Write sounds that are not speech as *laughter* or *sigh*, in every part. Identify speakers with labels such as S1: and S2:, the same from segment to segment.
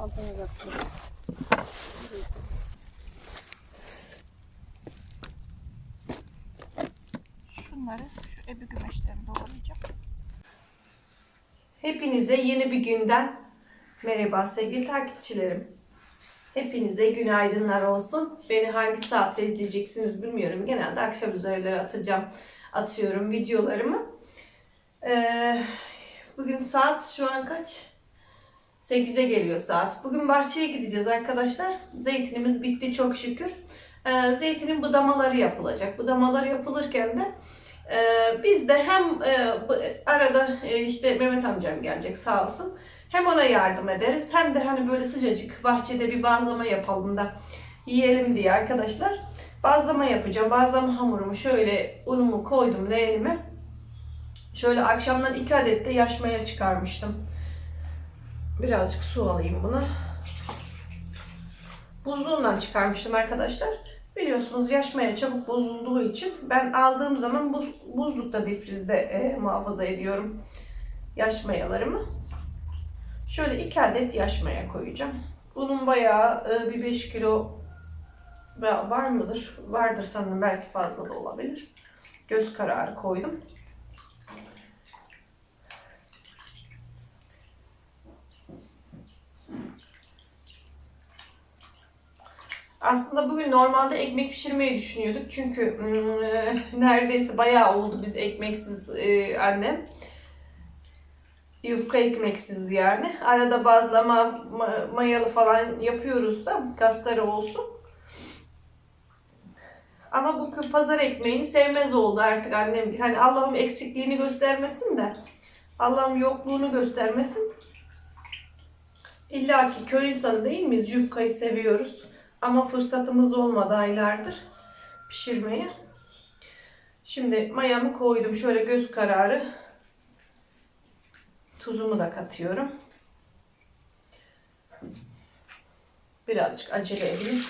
S1: altına
S2: bıraktım. Şunları ebi gümeşlerini doğrayacağım.
S3: Hepinize yeni bir günden merhaba sevgili takipçilerim. Hepinize günaydınlar olsun. Beni hangi saatte izleyeceksiniz bilmiyorum. Genelde akşam üzerleri atacağım, atıyorum videolarımı. Ee, bugün saat şu an kaç? 8'e geliyor saat. Bugün bahçeye gideceğiz arkadaşlar. Zeytinimiz bitti çok şükür. Ee, zeytinin budamaları yapılacak. Budamaları yapılırken de biz de hem e, arada e, işte Mehmet amcam gelecek sağ olsun. Hem ona yardım ederiz hem de hani böyle sıcacık bahçede bir bazlama yapalım da yiyelim diye arkadaşlar. Bazlama yapacağım. Bazlama hamurumu şöyle unumu koydum leğenime. Şöyle akşamdan iki adet de yaşmaya çıkarmıştım. Birazcık su alayım buna. Buzluğundan çıkarmıştım arkadaşlar. Biliyorsunuz yaşmaya çabuk bozulduğu için ben aldığım zaman buz, buzlukta difrizde e, muhafaza ediyorum yaşmayalarımı. Şöyle iki adet yaşmaya koyacağım. Bunun bayağı e, bir 5 kilo va- var mıdır? Vardır sanırım belki fazla da olabilir. Göz kararı koydum. Aslında bugün normalde ekmek pişirmeyi düşünüyorduk. Çünkü mm, e, *laughs* neredeyse bayağı oldu biz ekmeksiz e, annem. Yufka ekmeksiz yani. Arada bazlama ma- mayalı falan yapıyoruz da gazları olsun. Ama bu pazar ekmeğini sevmez oldu artık annem. Hani Allah'ım eksikliğini göstermesin de Allah'ım yokluğunu göstermesin. İlla ki köy insanı değil miyiz? Yufkayı seviyoruz. Ama fırsatımız olmadı aylardır pişirmeye. Şimdi mayamı koydum. Şöyle göz kararı. Tuzumu da katıyorum. Birazcık acele edeyim.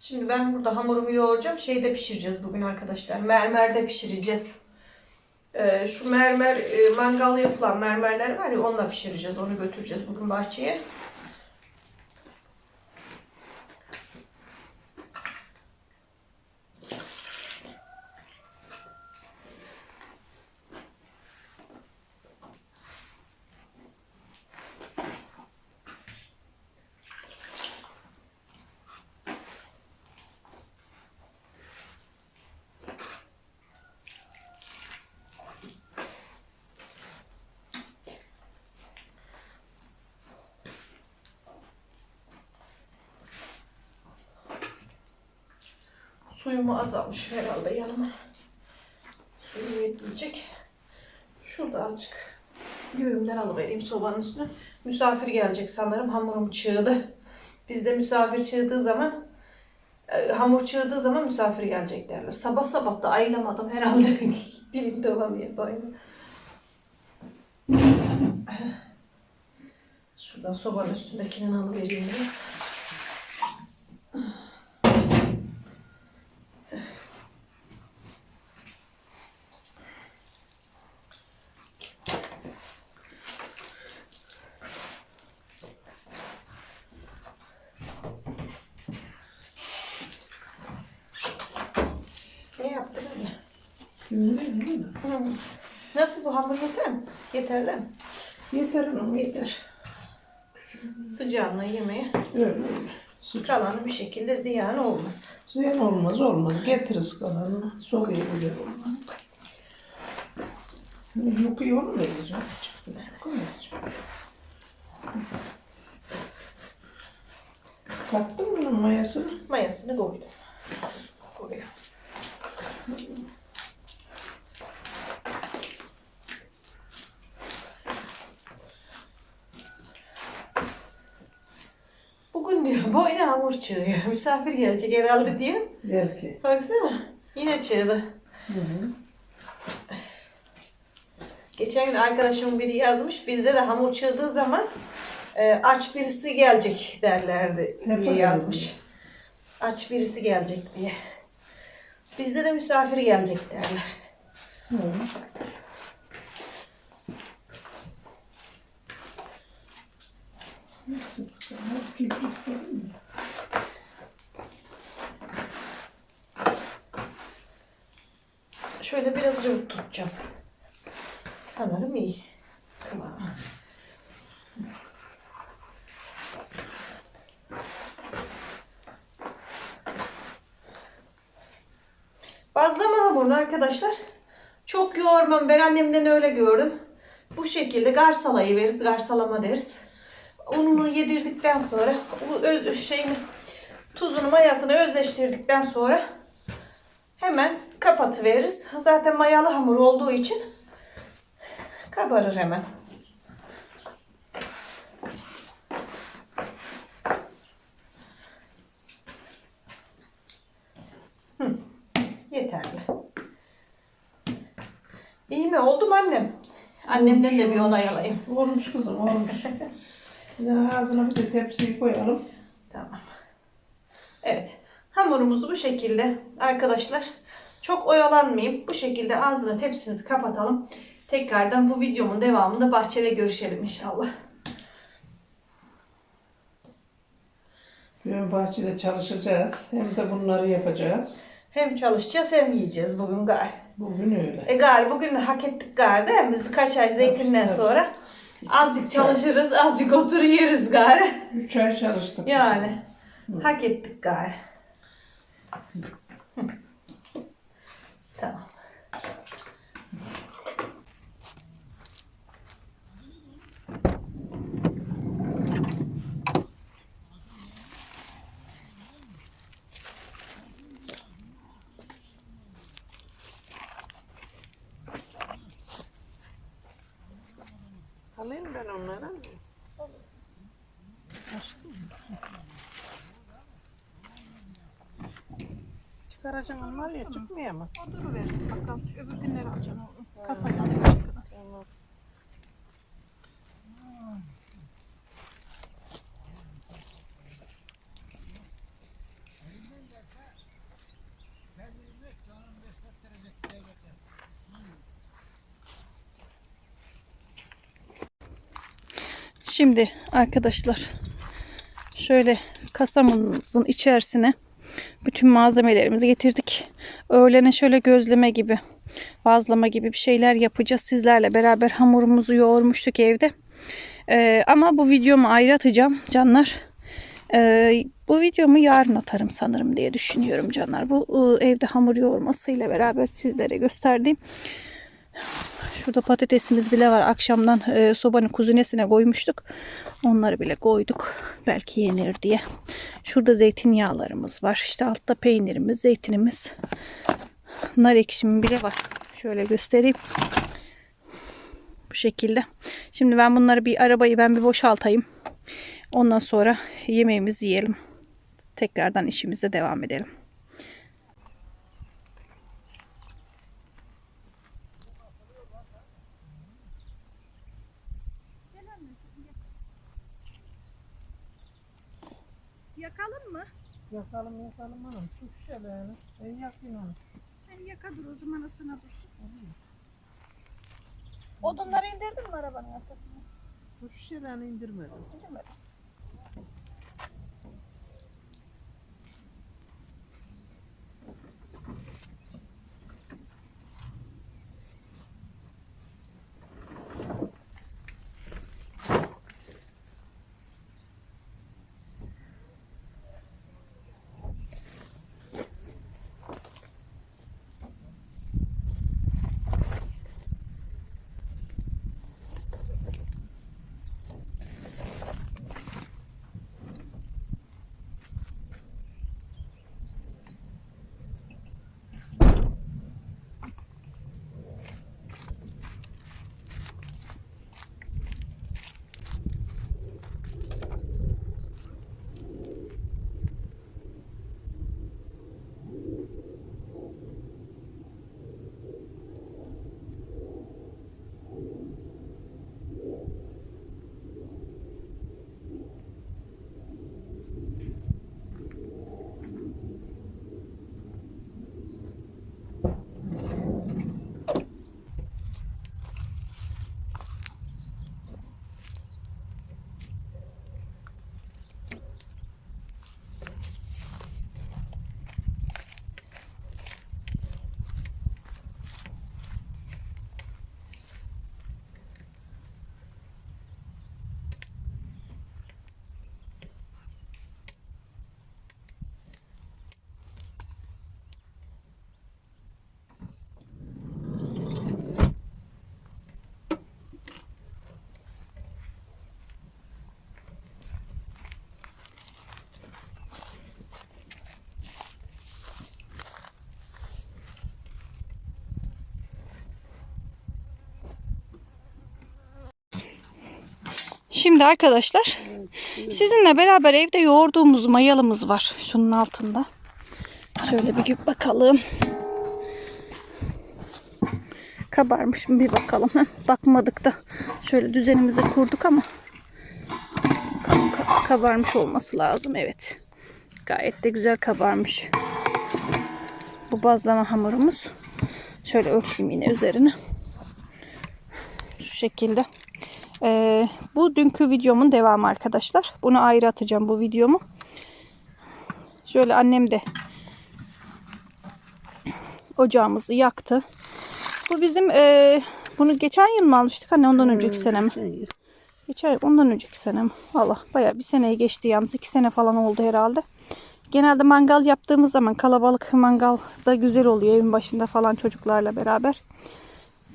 S3: Şimdi ben burada hamurumu yoğuracağım. Şeyde pişireceğiz bugün arkadaşlar. Mermerde pişireceğiz. Ee, şu mermer e, mangal yapılan mermerler var ya onunla pişireceğiz. Onu götüreceğiz bugün bahçeye. Suyumu azalmış herhalde yanıma. Suyum yetmeyecek. Şurada azıcık göğümden alıvereyim sobanın üstüne. Misafir gelecek sanırım. Hamurum çığdı. Bizde misafir çığdığı zaman e, hamur çığdığı zaman misafir gelecek derler. Sabah sabah da ayılamadım herhalde. *laughs* Dilim dolanıyor böyle. Şuradan sobanın üstündekinden alıvereyim biraz. Hı. Nasıl bu hamur yeter mi? Yeter değil mi?
S1: Yeter hanım yeter.
S3: Sıcağına yemeğe
S1: Öyle öyle. Sıcak.
S3: kalanı bir şekilde ziyan olmaz.
S1: Ziyan olmaz olmaz. Getiririz kalanını. Çok iyi güzel olmaz. Yok iyi onu da yiyeceğim. Çıksın. Koyacağım. Kattın mı bunun mayasını?
S3: Mayasını koydum. Bu yine hamur çığıyor. *laughs* Misafir gelecek herhalde diye.
S1: Der ki.
S3: Baksana. Yine çığdı. Geçen gün arkadaşım biri yazmış. Bizde de hamur çığdığı zaman e, aç birisi gelecek derlerdi diye yazmış. Aç birisi gelecek diye. Bizde de misafir gelecek derler.
S1: Hı.
S4: Şöyle biraz cıvık tutacağım. Sanırım iyi. Kıvamı. Bazlama hamurunu arkadaşlar çok yoğurmam. Ben annemden öyle gördüm. Bu şekilde garsalayı veririz. Garsalama deriz. Ununu yedirdikten sonra bu öz, şeyini tuzunu mayasını özleştirdikten sonra hemen kapatıveririz. Zaten mayalı hamur olduğu için kabarır hemen. Hı, yeterli. İyi mi? Oldu mu annem? Annemden de bir onay alayım.
S1: Olmuş kızım olmuş. *laughs* Ağzına bir tepsiyi koyalım.
S4: Tamam. Evet. Hamurumuzu bu şekilde arkadaşlar. Çok oyalanmayayım. Bu şekilde ağzına tepsimizi kapatalım. Tekrardan bu videomun devamında bahçede görüşelim inşallah.
S1: Bugün bahçede çalışacağız. Hem de bunları yapacağız.
S4: Hem çalışacağız hem yiyeceğiz bugün gari.
S1: Bugün öyle.
S4: E gari bugün de hak ettik gari değil mi? Biz kaç ay zeytinden
S1: Tabii.
S4: sonra azıcık çalışırız, azıcık otur yeriz gari.
S1: Üç ay çalıştık.
S4: Yani hak ettik gari. Tamam.
S1: Alayım ben onları. Çıkaracaksın onlar ya çıkmıyor mu?
S3: O duruversin bakalım. Öbür günleri alacaksın onu. Kasaya alacak kadar. Şimdi arkadaşlar şöyle kasamızın içerisine bütün malzemelerimizi getirdik. Öğlene şöyle gözleme gibi, bazlama gibi bir şeyler yapacağız. Sizlerle beraber hamurumuzu yoğurmuştuk evde. Ee, ama bu videomu ayrı atacağım canlar. Ee, bu videomu yarın atarım sanırım diye düşünüyorum canlar. Bu e, evde hamur yoğurmasıyla beraber sizlere gösterdiğim. Şurada patatesimiz bile var. Akşamdan e, sobanın kuzinesine koymuştuk. Onları bile koyduk. Belki yenir diye. Şurada zeytinyağlarımız var. İşte altta peynirimiz, zeytinimiz. Nar ekşimi bile var. Şöyle göstereyim. Bu şekilde. Şimdi ben bunları bir arabayı ben bir boşaltayım. Ondan sonra yemeğimizi yiyelim. Tekrardan işimize devam edelim. Yakalım mı?
S1: Yakalım yakalım hanım. Şu şişelerini. Ben yakayım onu.
S3: Sen yakadır o zaman ısına dursun. Odunları indirdin mi arabanın arkasına?
S1: Şu şişelerini indirmedim.
S3: İndirmedim. Şimdi arkadaşlar sizinle beraber evde yoğurduğumuz mayalımız var. Şunun altında. Şöyle bir bakalım. Kabarmış mı bir bakalım. Heh, bakmadık da. Şöyle düzenimizi kurduk ama kabarmış olması lazım. Evet. Gayet de güzel kabarmış. Bu bazlama hamurumuz. Şöyle örteyim yine üzerine. Şu şekilde. Ee, bu dünkü videomun devamı arkadaşlar. Bunu ayrı atacağım bu videomu. Şöyle annem de ocağımızı yaktı. Bu bizim e, bunu geçen yıl mı almıştık anne ondan önceki sene mi? Geçen ondan önceki sene mi? Valla bayağı bir seneyi geçti yalnız. iki sene falan oldu herhalde. Genelde mangal yaptığımız zaman kalabalık mangal da güzel oluyor evin başında falan çocuklarla beraber.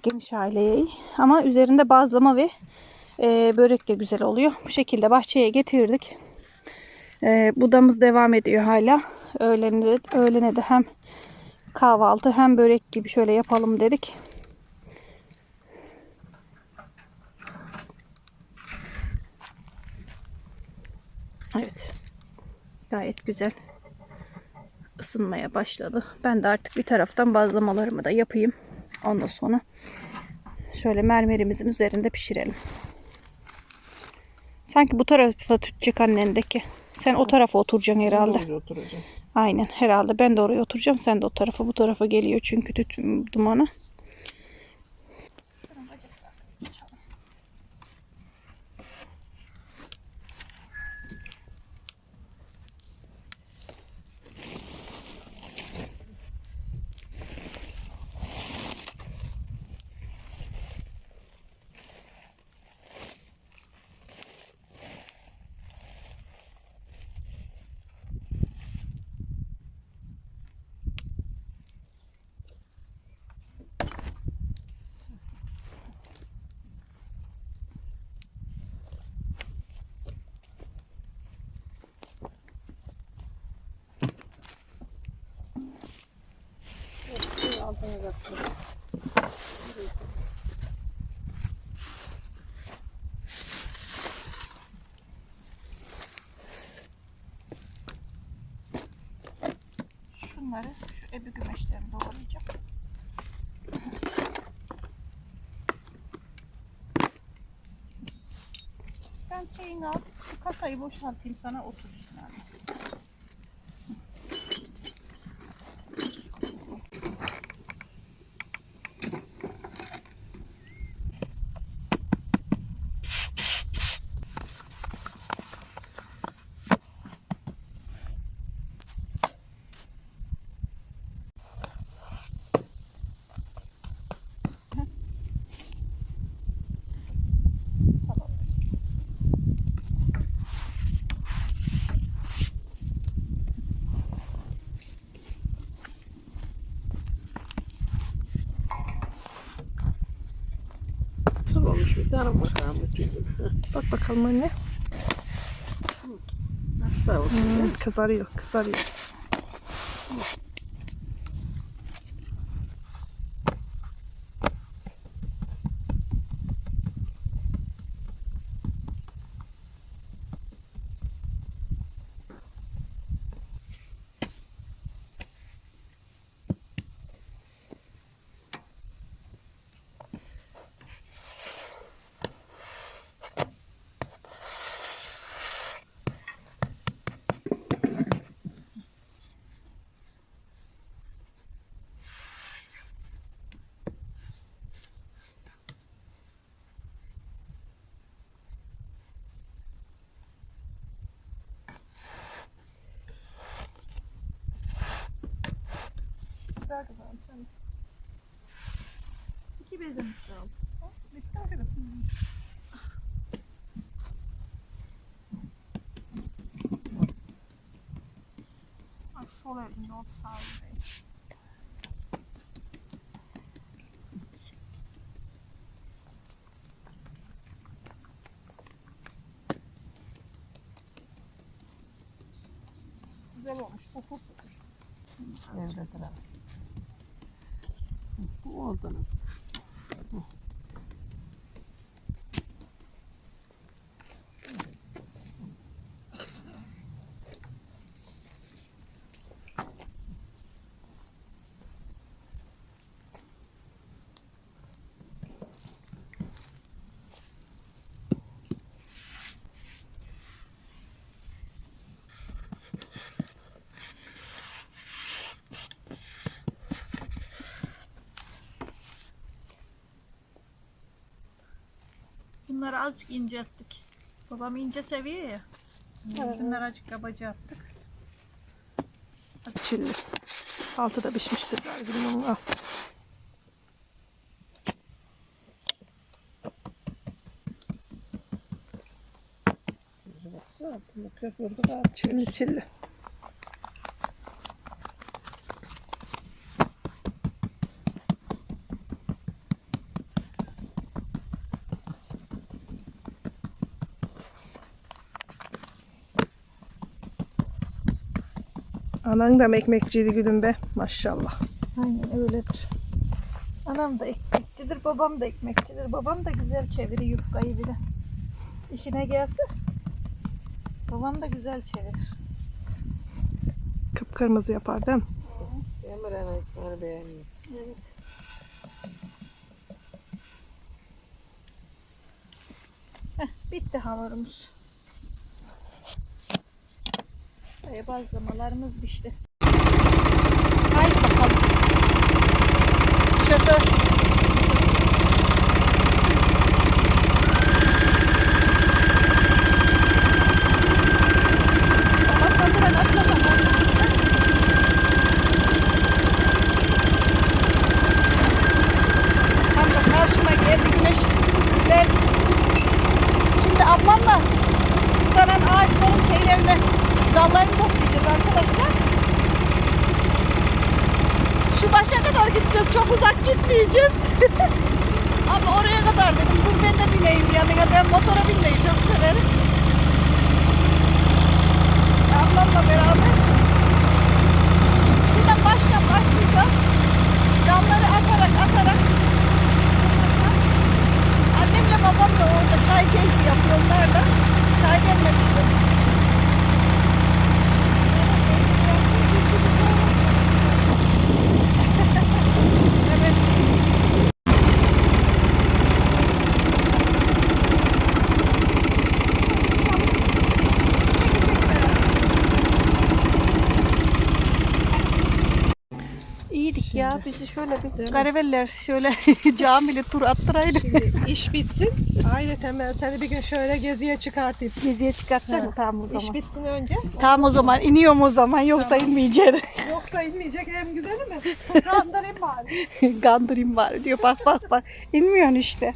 S3: Geniş aileye. Ama üzerinde bazlama ve e, börek de güzel oluyor. Bu şekilde bahçeye getirdik. E, budamız devam ediyor hala. Öğlene de, öğlene de hem kahvaltı hem börek gibi şöyle yapalım dedik. Evet. Gayet güzel ısınmaya başladı. Ben de artık bir taraftan bazlamalarımı da yapayım. Ondan sonra şöyle mermerimizin üzerinde pişirelim. Sanki bu tarafa tutacak annendeki. Sen o tarafa oturacaksın herhalde.
S1: Oraya oturacağım.
S3: Aynen herhalde. Ben de oraya oturacağım. Sen de o tarafa bu tarafa geliyor çünkü tütün dumanı. Şunları şu ebi gümeşlerini doğrayacağım. Sen şeyini al, şu kasayı boşaltayım sana otur üstüne.
S1: Olmuş bir tane bakalım.
S3: Bak bakalım anne.
S1: Nasıl da olmuş?
S3: Hmm, kızarıyor, kızarıyor. Güzel kızarmış. Hani. Bezemiz kaldı. Bitti? Ay sol oldu sağ. Güzel olmuş. Fokur fokur.
S1: Evde taraf. Bu oldu mu? Oh.
S3: Şunları azıcık incelttik. Babam ince seviyor ya. Şunları azıcık kabaca attık.
S1: Çilli. Altı da pişmiştir galiba. Al. Baksana altında köpürdü. Çilli çilli. Anan da ekmekçiydi gülüm be. Maşallah.
S3: Aynen öyledir. Anam da ekmekçidir, babam da ekmekçidir. Babam da güzel çevirir yufkayı bile. İşine gelse babam da güzel çevirir.
S1: Kıpkırmızı yapar değil mi?
S5: Emre'nin ekmeğini beğenmiyor.
S3: Evet. Heh, bitti hamurumuz. Buraya bazlamalarımız pişti. Haydi bakalım. Şoför. Tamam, tamam, atla, tamam. Tam da karşıma geldi güneş. Ben şimdi ablamla tutanan ağaçların şeylerine dallarını toplayacağız arkadaşlar. Şu başa kadar gideceğiz. Çok gitmeyeceğiz. Ama *laughs* oraya kadar dedim. Dur ben de bineyim yanına. Ben motora binmeyi çok severim. Ablamla beraber. Şuradan baştan başlayacağız. Dalları atarak atarak Annemle babam da orada çay keyfi yapıyorlar da çay demlemişler. evet. İyiydik ya. Bizi şöyle bir garibeller şöyle *laughs* camili tur attıraydı.
S1: Şimdi iş bitsin. Ayrıca ben seni bir gün şöyle geziye çıkartayım.
S3: Geziye çıkartacak mı? Tamam o
S1: İş
S3: zaman.
S1: bitsin önce.
S3: Tamam o zaman iniyorum o zaman yoksa inmeyeceğim.
S1: Yoksa inmeyecek hem güzeli mi? Kandırayım bari. *laughs*
S3: Kandırayım bari diyor. Bak bak bak. İnmiyorsun işte.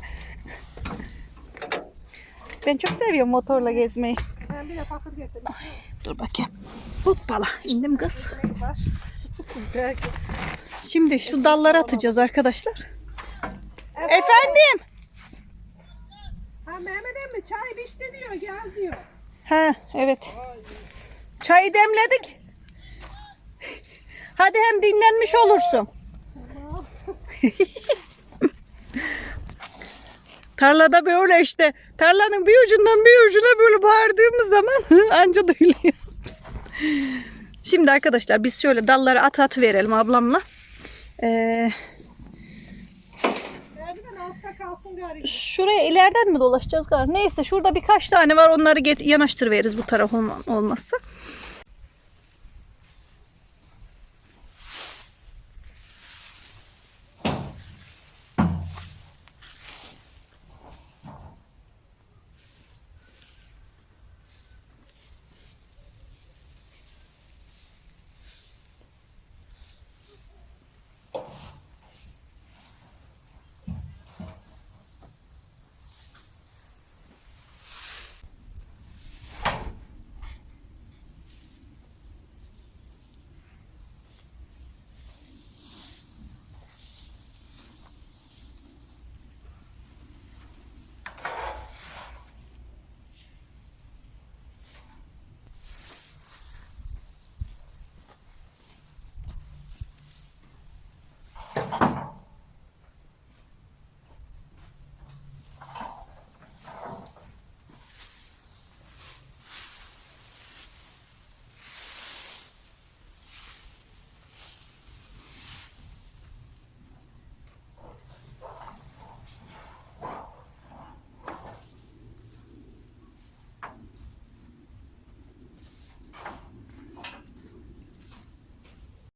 S3: Ben çok seviyorum motorla gezmeyi.
S1: Ben bir de fakir getirdim.
S3: Dur bakayım. Hoppala indim kız.
S1: Belki.
S3: Şimdi şu dalları atacağız arkadaşlar. Efendim.
S1: Ha Mehmet emmi çay pişti diyor gel diyor.
S3: Ha evet. Çayı demledik. Hadi hem dinlenmiş olursun. *laughs* Tarlada böyle işte. Tarlanın bir ucundan bir ucuna böyle bağırdığımız zaman *laughs* anca duyuluyor. Şimdi arkadaşlar biz şöyle dalları at at verelim ablamla. Ee, şuraya ileriden mi dolaşacağız? galiba? Neyse şurada birkaç tane var onları get yanaştır veririz bu taraf olma- olmazsa.